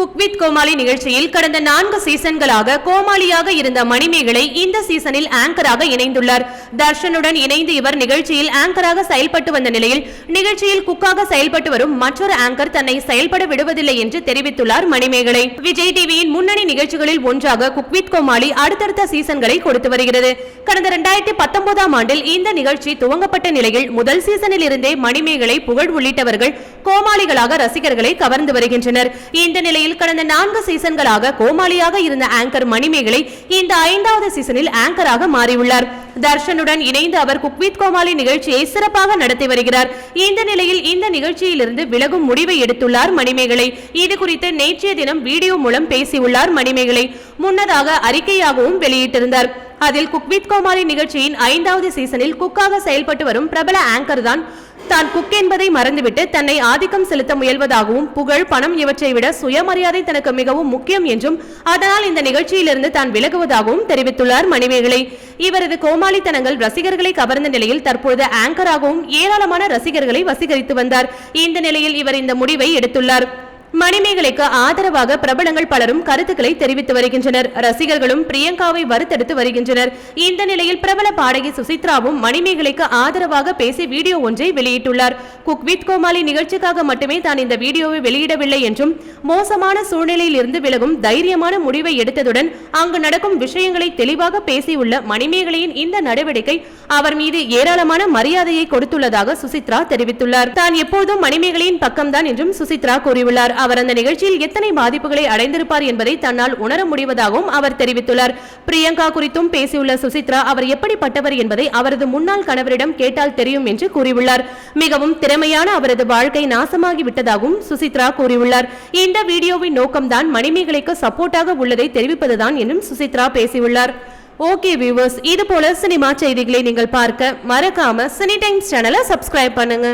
Cook with கோமாளி நிகழ்ச்சியில் கடந்த நான்கு சீசன்களாக கோமாளியாக இருந்த மணிமேகலை இந்த சீசனில் ஆங்கராக இணைந்துள்ளார். தர்ஷனுடன் இணைந்து இவர் நிகழ்ச்சியில் ஆங்கராக செயல்பட்டு வந்த நிலையில் நிகழ்ச்சியில் குக்காக செயல்பட்டு வரும் மற்றொரு ஆங்கர் தன்னை செயல்பட விடுவதில்லை என்று தெரிவித்துள்ளார் மணிமேகலை. விஜய் டிவியின் முன்னணி நிகழ்ச்சிகளில் ஒன்றாக குக்வித் கோமாளி அடுத்தடுத்த சீசன்களை கொடுத்து வருகிறது. கடந்த இரண்டாயிரத்தி பத்தொன்பதாம் ஆண்டில் இந்த நிகழ்ச்சி துவங்கப்பட்ட நிலையில் முதல் சீசனில் இருந்தே மணிமேகலை புகழ் உள்ளிட்டவர்கள் கோமாளிகளாக ரசிகர்களை கவர்ந்து வருகின்றனர். இந்த நிலையில் கடந்த நான்கு சீசன்களாக கோமாளியாக இருந்த ஆங்கர் மணிமேகலை இந்த ஐந்தாவது சீசனில் ஆங்கராக மாறியுள்ளார். தர்ஷனுடன் இணைந்து அவர் குக்வித் கோமாளி நிகழ்ச்சியை சிறப்பாக நடத்தி வருகிறார். இந்த நிலையில் இந்த நிகழ்ச்சியிலிருந்து விலகும் முடிவை எடுத்துள்ளார் மணிமேகலை. இது குறித்து நேற்றைய தினம் வீடியோ மூலம் பேசியுள்ளார் மணிமேகலை. முன்னதாக அறிக்கையாகவும் வெளியிட்டிருந்தார். அதில் குக் வித் கோமாளி நிகழ்ச்சியின் ஐந்தாவது சீசனில் குக்காக செயல்பட்டு வரும் பிரபல ஆங்கர் தான். தான் குக் என்பதை மறந்துவிட்டு தன்னை ஆதிக்கம் செலுத்த முயல்வதாகவும் புகழ் பணம் இவற்றை விட சுயமரியாதை தனக்கு மிகவும் முக்கியம் என்றும் அதனால் இந்த நிகழ்ச்சியிலிருந்து தான் விலகுவதாகவும் தெரிவித்துள்ளார் மணிமேகலை. இவரது கோமாளித்தனங்கள் ரசிகர்களை கவர்ந்த நிலையில் தற்பொழுது ஆங்கராகவும் ஏராளமான ரசிகர்களை வசீகரித்து வந்தார். இந்த நிலையில் இவர் இந்த முடிவை எடுத்துள்ளார். மணிமேகலைக்கு ஆதரவாக பிரபலங்கள் பலரும் கருத்துக்களை தெரிவித்து வருகின்றனர். ரசிகர்களும் பிரியங்காவை வறுத்தெடுத்து வருகின்றனர். இந்த நிலையில் பிரபல பாடகி சுசித்ராவும் மணிமேகலைக்கு ஆதரவாக பேசி வீடியோ ஒன்றை வெளியிட்டுள்ளார். குக் வித் கோமாளி நிகழ்ச்சிக்காக மட்டுமே தான் இந்த வீடியோவை வெளியிடவில்லை என்றும் மோசமான சூழ்நிலையில் இருந்து விலகும் தைரியமான முடிவை எடுத்ததுடன் அங்கு நடக்கும் விஷயங்களை தெளிவாக பேசியுள்ள மணிமேகலையின் இந்த நடவடிக்கை அவர் மீது ஏராளமான மரியாதையை கொடுத்துள்ளதாக சுசித்ரா தெரிவித்துள்ளார். தான் எப்போதும் மணிமேகலையின் பக்கம்தான் என்றும் சுசித்ரா கூறியுள்ளார். அவர் அந்த நிகழ்ச்சியில் எத்தனை பாதிப்புகளை அடைந்திருப்பார் என்பதை தன்னால் உணர முடிவதாகவும் அவர் தெரிவித்துள்ளார். பிரியங்கா குறித்தும் பேசியுள்ள சுசித்ரா அவர் எப்படிப்பட்டவர் என்பதை அவரது முன்னாள் கணவரிடம் கேட்டால் தெரியும் என்று கூறியுள்ளார். மிகவும் திறமையான அவரது வாழ்க்கை நாசமாகி விட்டதாகவும் சுசித்ரா கூறியுள்ளார். இந்த வீடியோவின் நோக்கம்தான் மணிமேகலைக்கு சப்போர்ட்டாக உள்ளதை தெரிவிப்பதுதான் என்றும் சுசித்ரா பேசியுள்ளார். ஓகே வியூவர்ஸ் இது போல சினிமா செய்திகளை நீங்கள் பார்க்க மறக்காம சினி டைம்ஸ் சேனலை சப்ஸ்கிரைப் பண்ணுங்க.